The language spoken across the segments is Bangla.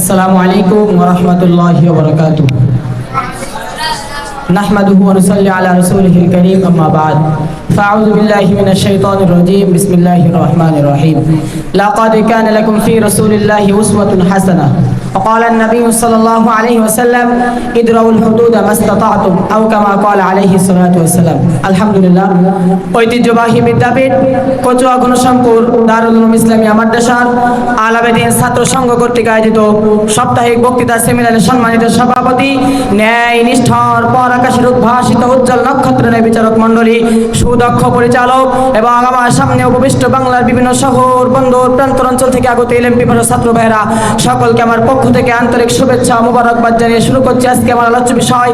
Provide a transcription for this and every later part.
السلام عليكم ورحمة الله وبركاته. نحمده ونصلي على رسوله الكريم أما بعد. فأعوذ بالله من الشيطان الرجيم. بسم الله الرحمن الرحيم. لقد كان لكم في رسول الله أسوة حسنة. وقال النبي صلى الله عليه وسلم ادروا الحدود ما استطعتم أو كما قال عليه الصلاة والسلام الحمد لله ঐতিহ্যবাহী বিদ্যাপীঠ কচুয়া গণশঙ্কুর দারুল উলুম ইসলামী মাদ্রাসার আলাবেদিন ছাত্র সংঘ কর্তৃক আয়োজিত সাপ্তাহিক বক্তৃতা সেমিনারের সম্মানিত সভাপতি ন্যায় নিষ্ঠর পর আকাশের উদ্ভাসিত উজ্জ্বল নক্ষত্র ন্যায় বিচারক মণ্ডলী সুদক্ষ পরিচালক এবং আমার সামনে উপবিষ্ট বাংলার বিভিন্ন শহর বন্দর প্রান্তর অঞ্চল থেকে আগত এলএম পিপার ছাত্র ভাইরা সকলকে আমার পক্ষ থেকে আন্তরিক শুভেচ্ছা, মুবারকবাদ জানিয়ে শুরু করছি। আজকে আমার আলোচ্য বিষয়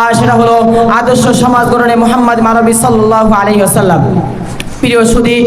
আর সেটা হলো আদর্শ সমাজ গঠনে মোহাম্মদ মানবী সাল্লাহ আলী ওয়াসাল্লাম। প্রিয় সুদী,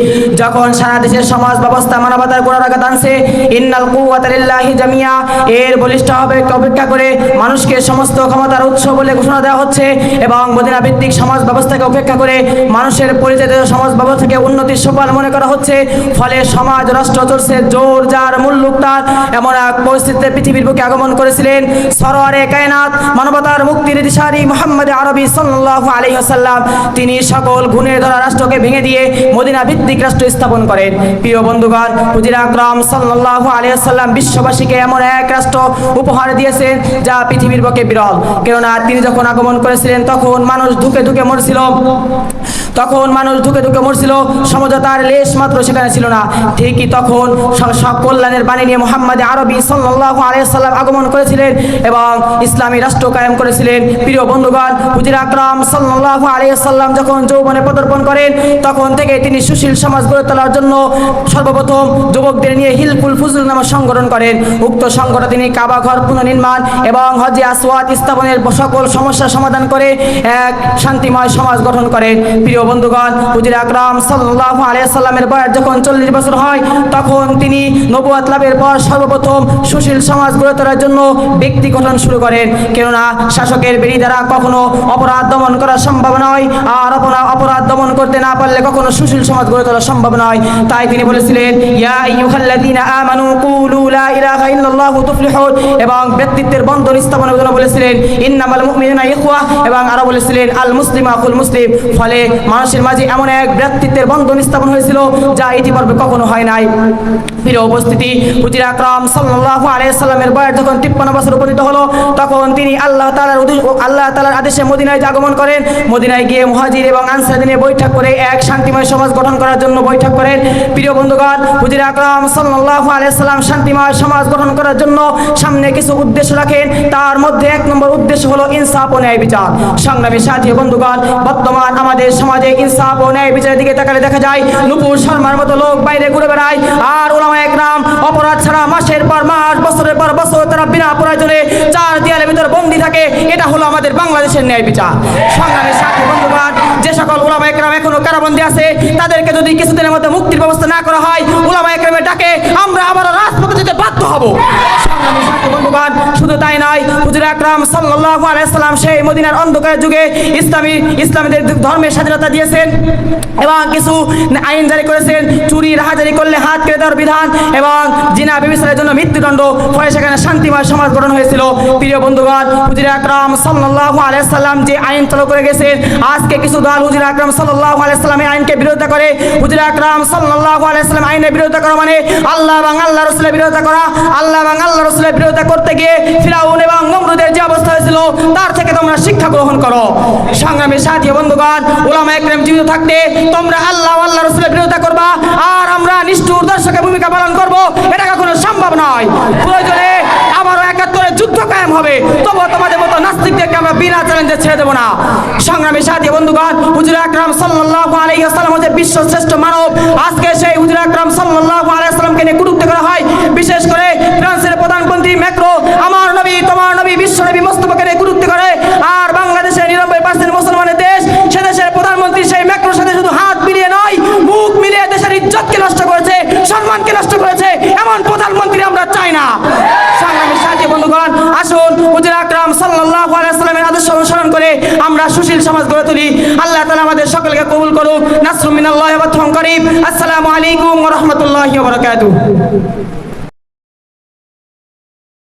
যখন সারা দেশের সমাজ ব্যবস্থা মানবতার গোড়ার আঘাত আনছে ইন্নাল কুওয়াতা লিল্লাহি জামিয়া, এর বলিষ্ঠ হবে অপেক্ষা করে মানুষকে সমস্ত ক্ষমতার উৎস বলে ঘোষণা দেওয়া হচ্ছে এবং মদিনা ভিত্তিক সমাজ ব্যবস্থাকে উপেক্ষা করে মানুষের পরিচিত সমাজ ব্যবস্থাকে উন্নতির সোপান মনে করা হচ্ছে। ফলে সমাজ, রাষ্ট্র চলছে জোর যার মুল্লুক তার এমন এক পরিস্থিতিতে পৃথিবীর বুকে আগমন করেছিলেন সরোয়ারে কায়নাত, মানবতার মুক্তির দিশারি মোহাম্মদ আরবি সাল্লাল্লাহু আলাইহি ওয়াসাল্লাম। তিনি সকল গুণের ধরা রাষ্ট্রকে ভেঙে দিয়ে মদিনা ভিত্তিক রাষ্ট্র স্থাপন করেন। প্রিয় বন্ধুগণ, হুজির আকরাম সাল্লাহ আলিয়াল্লাম বিশ্ববাসীকে এমন এক রাষ্ট্র উপহার দিয়েছেন, যা পৃথিবীর পক্ষে বিরল। কেননা তিনি যখন আগমন করেছিলেন, তখন মানুষ ধুকে ধুকে মরছিল। তখন মানুষ ধুকে ধুকে মরছিল, সমঝোতার লেশ মাত্র সেখানে ছিল না। ঠিকই তখন সব কল্যাণের বাণী নিয়ে মোহাম্মদ আরবি সাল্লাল্লাহু আলাইহি সাল্লাম আগমন করেছিলেন এবং ইসলামী রাষ্ট্র কায়েম করেছিলেন। প্রিয় বন্ধুগণ, হুজির আকরাম সাল্লাল্লাহু আলাইহি সাল্লাম যখন যৌবনে পদার্পণ করেন, তখন থেকে তিনি সুশীল সমাজ গড়ে তোলার জন্য সর্বপ্রথম যুবকদের নিয়ে হিলফুল ফুজুল নামক সংগঠন করেন। উক্ত সংগঠন তিনি কাবা ঘর পুনর্নির্মাণ এবং হজে আসওয়াদ স্থাপনের সকল সমস্যার সমাধান করে এক শান্তিময় সমাজ গঠন করেন। প্রিয় বন্ধুগণ, হুজির আকরাম সাল্লাল্লাহু আলাইহি সাল্লামের বয়স যখন চল্লিশ বছর হয়, তখন তিনি নবুয়াত লাভের পর সর্বপ্রথম সুশীল সমাজ গড়ে তোলার জন্য ব্যক্তি গঠন শুরু করেন। কেননা শাসকের বেরি দ্বারা কখনো অপরাধ দমন করা সম্ভব নয়, আর অপরা- অপরাধ দমন করতে না পারলে কখনো সুশীল সমাজ গড়ে তোলা সম্ভব নয়। তাই তিনি বলেছিলেন, ইয়া আইয়ুহাল্লাযীনা আমানু কুলু লা ইলাহা ইল্লাল্লাহু তুফলিহুন। এবং ব্যক্তিত্বের বন্ধন স্থাপনের জন্য বলেছিলেন, ইন্নামাল মুমিনুনা ইখওয়া। এবং আরও বলেছিলেন, আল মুসলিম আকুল মুসলিম। ফলে মানুষের মাঝে এমন এক ব্যক্তিত্বের বন্ধন স্থাপন হয়েছিল যা ইতিপূর্বে কখনো হয় নাই। প্রিয় উপস্থিতি, হুজির আকরাম সাল্লাল্লাহু আলাইহি সাল্লামের বয়স যখন 53 বছর উপনীত হলো, তখন তিনি আল্লাহ উদ্দেশ্য আল্লাহ তাআলার আদেশে মদিনায় আগমন করেন। মদিনায় গিয়ে মুহাজির এবং আনসার নিয়ে বৈঠক করে এক শান্তিময় সমাজ গঠন করার জন্য বৈঠক করেন। প্রিয় বন্ধুগণ, হুজির আকরাম সাল্লাল্লাহু আলাইহি সাল্লাম শান্তিময় সমাজ গঠন করার জন্য সামনে কিছু উদ্দেশ্য রাখেন। তার মধ্যে এক নম্বর উদ্দেশ্য হলো ইনসাফ ও ন্যায় বিচার। সংগ্রামী সাথী বন্ধুগণ, বর্তমান আমাদের সমাজে ইনসাফ ও ন্যায় বিচারের দিকে তাকালে দেখা যায় নুপুর শর্মার মতো লোক বাইরে ঘুরে বেড়ায়। আর ওলামা একরাম অপরাধ ছাড়া মাসের পর মাস, বছরের পর বছর তারা বিনা প্রয়োজনে চার দেয়ালের ভিতরে বন্দী থাকে। এটা হলো আমাদের বাংলাদেশের ন্যায় বিচার। সংগ্রামী সাথী বন্ধুগণ যে সকল ওলামা একরাম এখনও কারাবন্দী আছে, তাদেরকে যদি কিছুদিনের মধ্যে মুক্তির ব্যবস্থা না করা হয়, ওলামা একরামের ডাকে আমরা আবারও রাজপথে যেতে বাধ্য হব সংগ্রামী সাথী বন্ধুগণ শুধু তাই নয় হুজুর আকরাম সাল্লাল্লাহু আলাইহি সাল্লাম সেই মদিনার অন্ধকার যুগে ইসলামী, ইসলামীদের ধর্মের স্বাধীনতা দিয়েছেন এবং কিছু আইন জারি করেছেন। চুরি, রাহাজারি করলে হাত কেটে দেওয়ার বিধান এবং জিনা বিবিচারের জন্য মৃত্যুদণ্ড ফলে সেখানে শান্তিময় সমাজ গঠন হয়েছিল। প্রিয় বন্ধুগণ, হুজুর আকরাম সাল্লাল্লাহু আলাইহি সাল্লাম যে আইন চালু করে গেছেন, আজকে কিছু দল হুজুর আকরাম সাল্লাল্লাহু আলাইহি সাল্লামের আইনকে বিরোধিতা করে। হুজুর আকরাম সাল্লাল্লাহু আলাইহি সাল্লাম আইনের বিরোধিতা করা মানে আল্লাহ এবং আল্লাহ রাসূলের বিরোধিতা করা। আল্লাহ এবং আল্লাহ রাসূলের বিরোধিতা করতে গিয়ে ফিরাউন এবং নমরুদের যে অবস্থা হয়েছিল, তার থেকে তোমরা শিক্ষা গ্রহণ করো। সংগ্রামী সাথী বন্ধুগণ ওলামা একরাম জীবিত থাকতে তোমরা আল্লাহ আল্লাহ রাসূলের বিরোধিতা করবা, আর আমরা নিষ্ঠুর দর্শকের ভূমিকা পালন করব, এটা কখনো সম্ভব নয়। প্রয়োজনে আবারও একাত্তরে যুদ্ধ কায়েম হবে, তবুও তোমাদের মতো নাস্তিকদেরকে আমরা বিনা চ্যালেঞ্জে ছেড়ে দেবো না। সংগ্রামী সাথী বন্ধুগণ, হুজুর আকরাম সাল্লাল্লাহু আলাইহি ওয়াসাল্লাম হচ্ছে বিশ্ব শ্রেষ্ঠ মানব, আজকে সেই হুজুর আকরাম সাল্লাল্লাহু আলাইহি ওয়াসাল্লামকে নিয়ে কটূক্তি করা হয়। আমরা সুশীল সমাজ গড়ে তুলি। আল্লাহ তালা আমাদের সকলকে কবুল করুক। নাসরুমিন আল্লাহ করিম। আসসালামু আলাইকুম রহমতুল্লাহ বরকাত